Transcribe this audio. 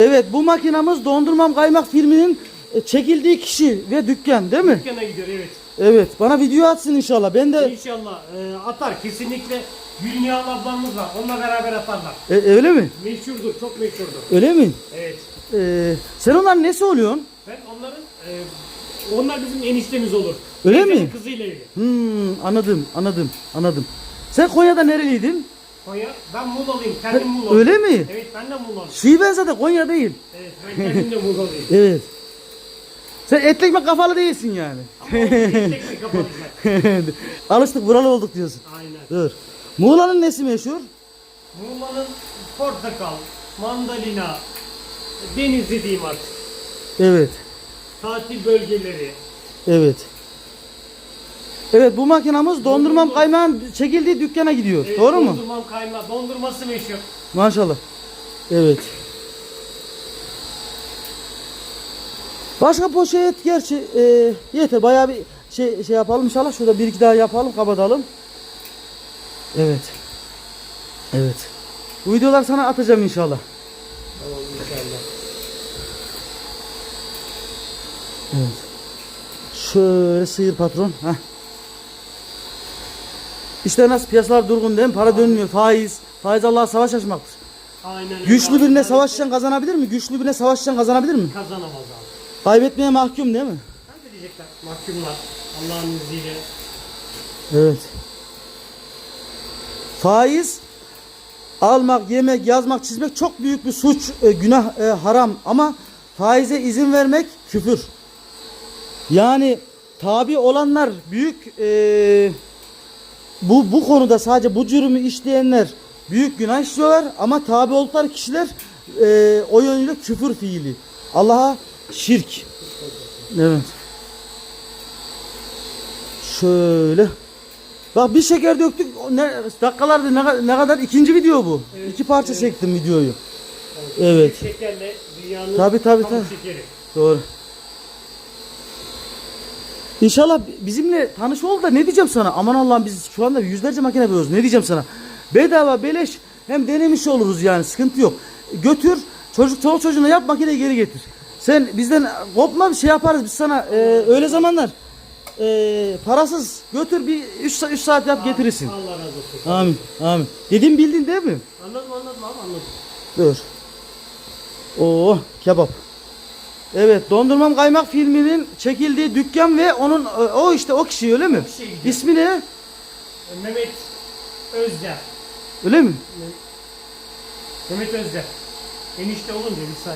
Evet bu makinamız Dondurmam Kaymak filminin e, çekildiği kişi ve dükkan değil mi? Dükkana gidiyor evet. Evet bana video atsın inşallah. Ben de İnşallah e, atar kesinlikle Gülnihan ablamız var. Onunla beraber atarlar. E, öyle mi? Meşhurdur, çok meşhurdur. Öyle mi? Evet. E, sen onların nesi oluyorsun? Ben onların e, onlar bizim eniştemiz olur. Öyle Teyzemin mi? Kızıyla evli. Hmm, anladım anladım anladım. Sen Konya'da nereliydin? Konya, ben Muğla'lıyım, kendim Muğla'lıyım. Öyle mi? Evet, ben de Muğla'lıyım. Şive ben zaten Konya değil. Evet, ben kendim de Muğla'lıyım. Evet. Sen etli ekmek kafalı değilsin yani. Ama kapalı zaten. Alıştık buralı olduk diyorsun. Aynen. Dur. Muğla'nın nesi meşhur? Muğla'nın portakal, mandalina, denizli diyeyim artık. Evet. Tatil bölgeleri. Evet. Evet bu makinamız dondurmam kaymağın çekildiği dükkana gidiyor. Evet, Doğru mu? Dondurmam kayma, dondurması meşhur. Maşallah. Evet. Başka poşet gerçi e, yeter. Bayağı bir şey şey yapalım inşallah. Şurada bir iki daha yapalım, kapatalım. Evet. Evet. Bu videolar sana atacağım inşallah. Tamam inşallah. Evet. Şöyle sıyır patron. Heh. İşte nasıl piyasalar durgun değil mi? Para dönmüyor. Faiz. Faiz Allah'a savaş açmaktır. Aynen öyle. Güçlü birine Yani savaşacaksın kazanabilir mi? Güçlü birine savaşacaksın kazanabilir mi? Kazanamaz abi. Kaybetmeye mahkum değil mi? Ne diyecekler? Mahkumlar. Allah'ın izniyle. Evet. Faiz almak, yemek, yazmak, çizmek çok büyük bir suç, e, günah, e, haram ama faize izin vermek küfür. Yani tabi olanlar büyük e, bu bu konuda sadece bu cürümü işleyenler büyük günah işliyorlar ama tabi oldukları kişiler e, o yönüyle küfür fiili. Allah'a şirk. Evet. Şöyle. Bak bir şeker döktük. Ne dakikalarda ne, ne kadar ikinci video bu. Evet, İki parça evet. çektim videoyu. Evet. Şekerle dünyanın Tabii, tabii, tabii. şekeri. Doğru. İnşallah bizimle tanış ol da ne diyeceğim sana? Aman Allah'ım biz şu anda yüzlerce makine yapıyoruz. Ne diyeceğim sana? Bedava beleş hem denemiş oluruz yani sıkıntı yok. Götür çocuk çoluk çocuğuna yap makineyi geri getir. Sen bizden kopma bir şey yaparız biz sana e, öyle zamanlar e, parasız götür bir 3 saat yap getirirsin. Allah razı olsun. Amin. Amin. Dediğimi bildin değil mi? Anladım anladım abi anladım. Dur. Oo kebap. Evet Dondurmam Kaymak filminin çekildiği dükkan ve onun e, o işte o kişi öyle mi? O kişi gidiyor. İsmi ne? E, Mehmet Özder. Öyle mi? Mehmet Özder. Enişte olunca bir saniye.